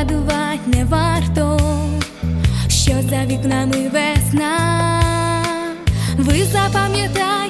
Гадувати не варто, що за вікнами весна, ви запам'ятаєте.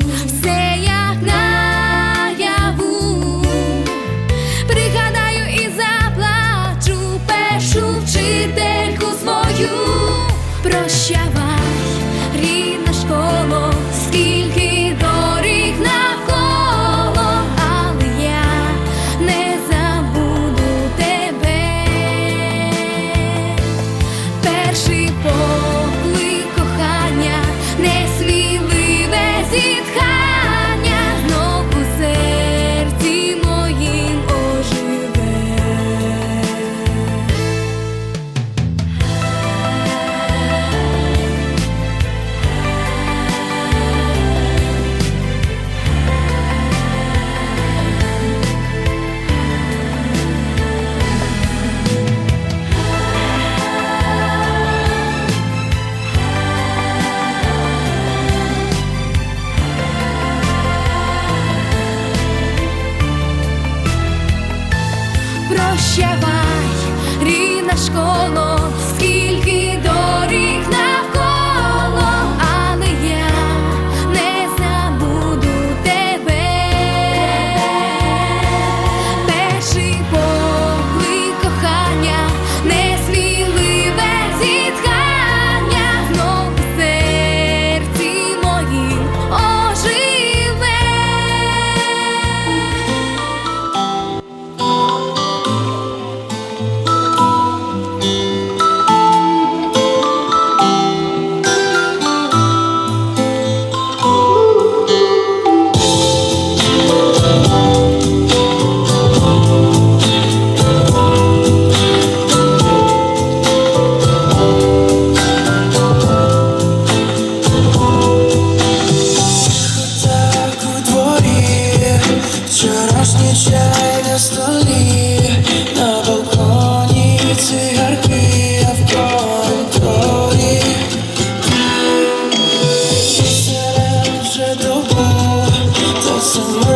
школою.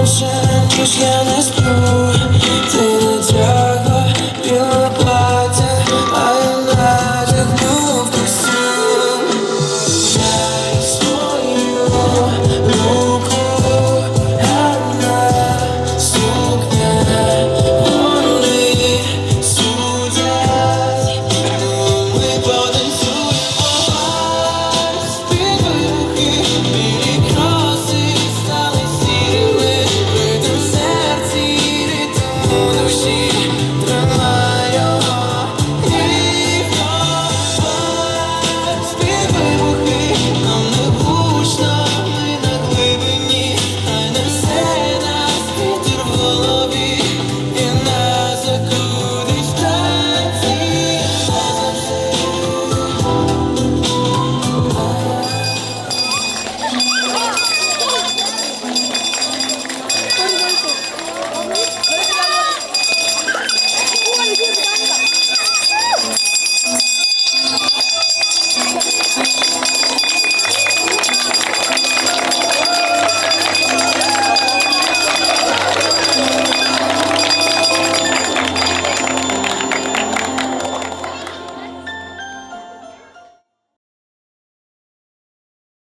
ocean, just yeah, let's